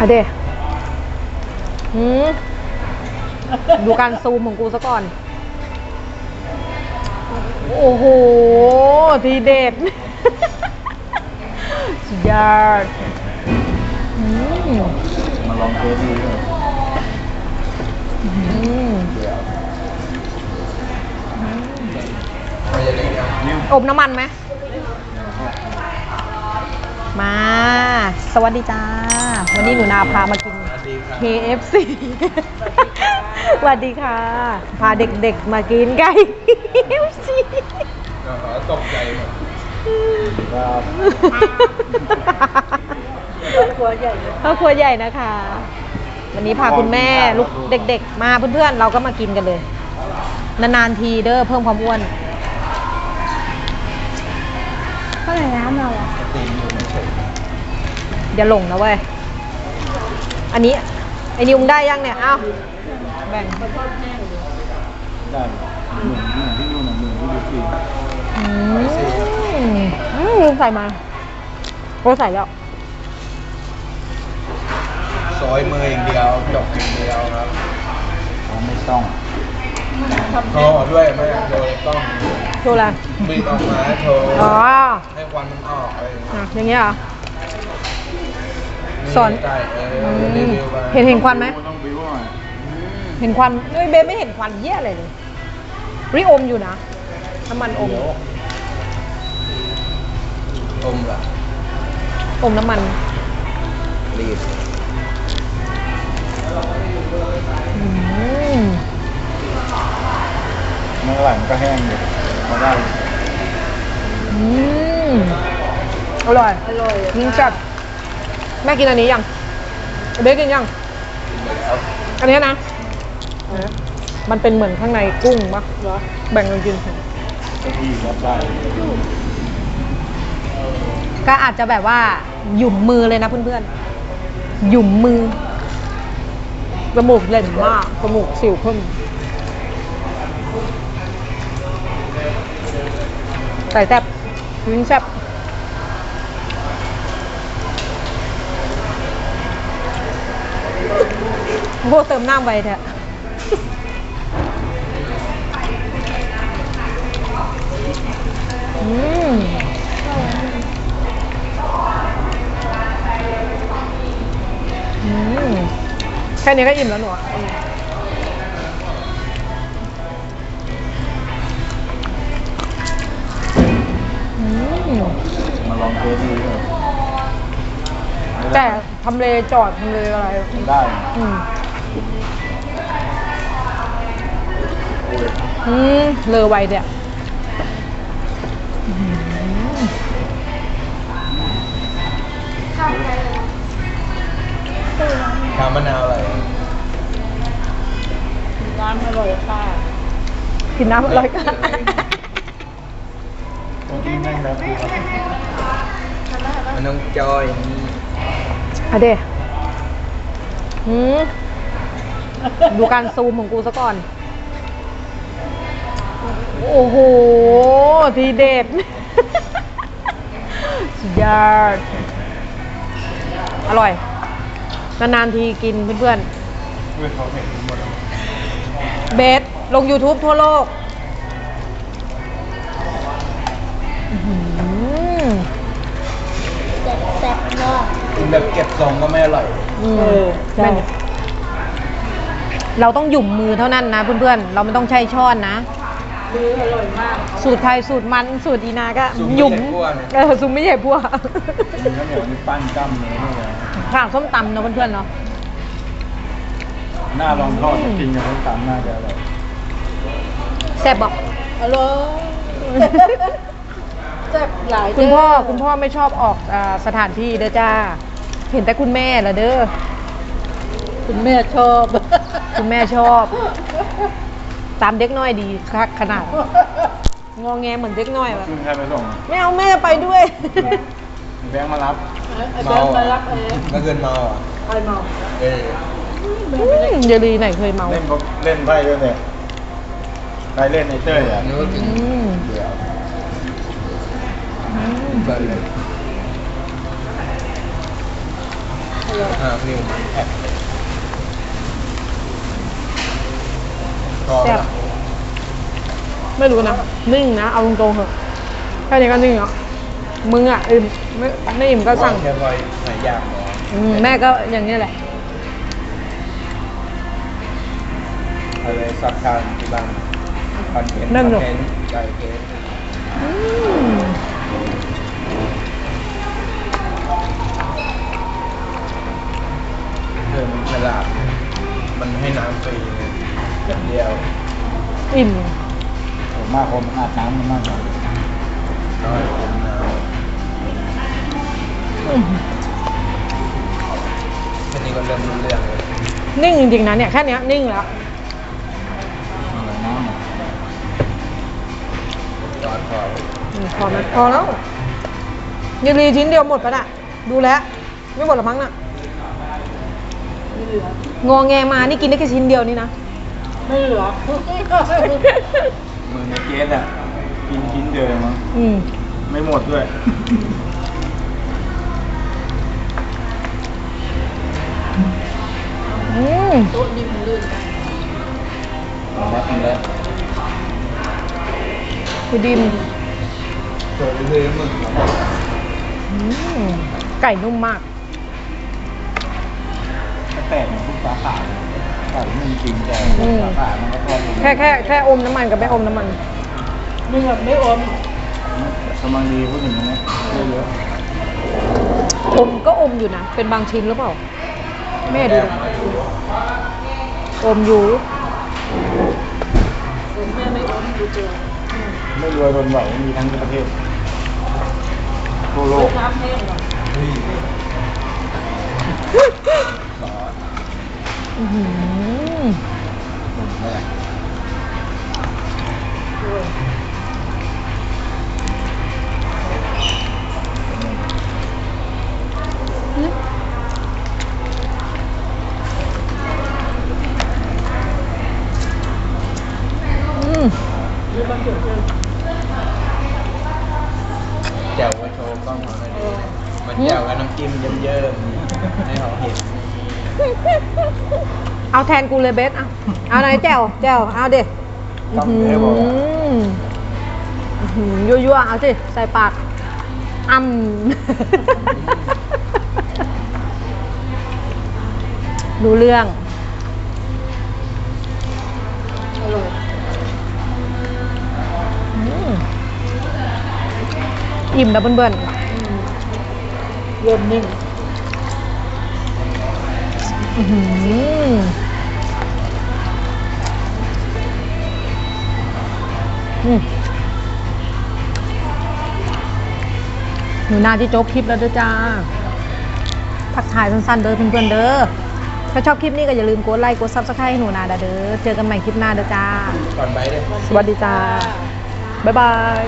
อะเดหืมดูการซูมของกูซะก่อน โอ้โห ทีเด็ดสุดยอดอืมมาลองเทสดูเลยอืมเดี๋ยวอบน้ำมันไหม มา สวัสดีจ้า วันนี้หนูนาพามากิน KFC สวัสดีค่ะ พาเด็กๆมากินไก่ KFC ตกใจหมดครับครอบครัวใหญ่ครอบครัวใหญ่นะคะ วันนี้พาคุณแม่ลูกเด็ก ๆ มาเพื่อนๆ เราก็มากินกันเลย นานๆทีเด้อเพิ่มความอ้วนเท่าไหร่น้ำเราอะตีน อยู่เฉยอย่าหลงนะเว้ย อันนี้ไอ้นิวมึงได้ยังเนี่ยอ้าวแบ่งได้เหมือนเหมือนที่นู่นน่ะเหมือนที่ดูฟรีอืมอืมใส่มาโอ้ใส่แล้ว ซอยมืออย่างเดียวจบอย่างเดียวครับเขาไม่ต้องโทรด้วยไม่อยากโทรเลยต้องโชว์อะไรบิดออกมาโทรอ๋อ ให้ควันมันออกอะไรอย่างเงี้ย อะอย่างเงี้ยเหรอ สอนใช่เออือมรีวิวไปเห็นเห็นควันไหมต้องบิ้วหน่อยเห็นควันเฮ้ยเบสไม่เห็นควันเยี่ยอะไรเลยริอมอยู่นะน้ำมันอมเดี๋ยวอมละอมน้ำมัน รีดอืมเมื่อไหร่มันก็แห้งอยู่มาได้ อืมอร่อย อร่อยยิ่งจัด แม่กินอันนี้ยังเบสกินยังแล้วอันนี้นะ มันเป็นเหมือนข้างในกุ้งปะแบ่งกันกินเก้าอี้รับได้ก็อาจจะแบบว่าหยุ่มมือเลยนะเพื่อนๆ หยุ่มมือ จมูกเล่นมาก จมูกสิวขึ้น ใส่แซ่บวิ่งแซ่บ โอ้โหเติมน้ำไปเถอะอืมอืมแค่นี้ก็อิ่มแล้วหนูอะอืมมาลองเทสดูเลยแต่ทำเลจอดทำเลอะไร ได้ อืม อืมเลอไวเดียชามะนาวอะไรกินน้ำอร่อยกันตรงที่นั่งแล้วคือมันต้องจอยอย่างนี้อะเดหืมดูการซูมของกูซะก่อน โอ้โห ทีเด็ด สุดยอด อร่อย นานๆทีกินเพื่อนเพื่อนเขาเห็นหมดแล้วๆเบสลง YouTube ทั่วโลกอื้อหือกินแบบเก็บทรงก็ไม่อร่อย อืมแม่นเราต้องหยุ่มมือเท่านั้นนะเพื่อนๆ เราไม่ต้องใช้ช้อนนะ มืออร่อยมากสูตรไทยสูตรมันสูตรอีนาก็สูตรไม่หยุ่มใช่พวกเนี่ย เออสูตรไม่ใช่พวกกินข้าวเหนียวนี่ปั้นกล้ามเนื้อนี่เลยข้าวส้มตำเนาะเพื่อนๆเนาะหน้าลองทอดจะกินกับส้มตำน่าจะอร่อยแซ่บบอกฮัลโหลแซ่บหลายคุณเด้พ่อคุณพ่อไม่ชอบออกอาสถานที่เด้อจ้า เห็นแต่คุณแม่ละเด้อคุณแม่ชอบ คุณแม่ชอบ ตามเด็กน้อยดีคักขนาด งอแงเหมือนเด็กน้อยแบบซึ่งใครไปส่งไม่เอาแม่ไปด้วย แบงค์มารับไอ้แบงค์มารับเองเมื่อคืนเมาอะไปเมาเอออืมเยลีไหนเคยเมาเล่นก็เล่นไพ่ด้วยเนี่ยใครเล่นไอเต้ยอะนึกว่ากินอืมเดี๋ยวอืมเบิร์เลยไอ้ร่อยอ่านิวมันแพ็คพอ แซ่บไม่รู้นะ นิ่งนะ เอาตรงๆเถอะแค่นี้ก็นิ่งแล้วมึงอะอิ่มไม่ไม่อิ่มก็สั่งแค่พอยหายยากเนาะอืมแม่ก็อย่างนี้ยแหละอะไรสับทานที่บ้านคอนเทนต์นั่นเหรอคอนเทนต์ไก่เกสอืมเดินฉลาดมันให้น้ำฟรีเลย อย่างเดียวอิ่มส่วนมากคนอาบน้ำมันมากกว่าน้อยผมน้อืมำแค่นี้ก็เริ่มรู้เรื่องเลยนิ่งจริงๆนะเนี่ยแค่เนี้ยนิ่งแล้วอะไรน้ำอะตอนพออืมพอไหมพอแล้วยีรีชิ้นเดียวหมดปะน่ะ ดูแล้วไม่หมดหรอมั้งน่ะไม่เหลืองอแงมานี่กินได้แค่ชิ้นเดียวนี่นะ ไม่เหลือมือในเกสอะกินชิ้นเดียวเองมั้งอืมไม่หมดด้วย อืมโต๊ะนี่มันลื่นแล้วกินแล้วคือดิมเจอเรื่อยๆมึงอืมไก่นุ่มมากก็แปลกเหมือนทุกสาขาเลยไก่มันจริงแต่อืมสาขามันก็ทอดแค่แค่แค่อมน้ำมันกับไม่อมน้ำมันมึงแบบไม่อมกำลังดีพูดถึงตรงนี้เยอะอมก็อมอยู่นะ เป็นบางชิ้นหรือเปล่า แม่ดูนะอมอยู่แม่ไม่อมดูเจอๆไม่รวยทนไหวมีทั้งประเทศทั่วโลกน้ำแห้งหรออื้อหือ อืมแจ่วไว้โชว์กล้องมาให้ เอาแทนกูเลยเบสอะเอาไหนแจ่วแจ่วเอาเด็ต้องเทบอกว่ายั่วๆเอาสิใส่ปากอ่ำ ดูเรื่องอร่อยอืมอิ่มแล้วเบิ่นๆ เริ่มนิ่ง อื้อหืออืมหนูนาที่โจ๊กคลิปแล้วเด้อจ้าทักทายสั้นๆเด้อเพื่อนๆเด้อ ถ้าชอบคลิปนี้ก็อย่าลืมกดไลค์กดซับสไครต์ให้หนูนาเด้อ เจอกันใหม่คลิปหน้าเด้อจ้า ก่อนไปเลย สวัสดีจ้า บ๊ายบาย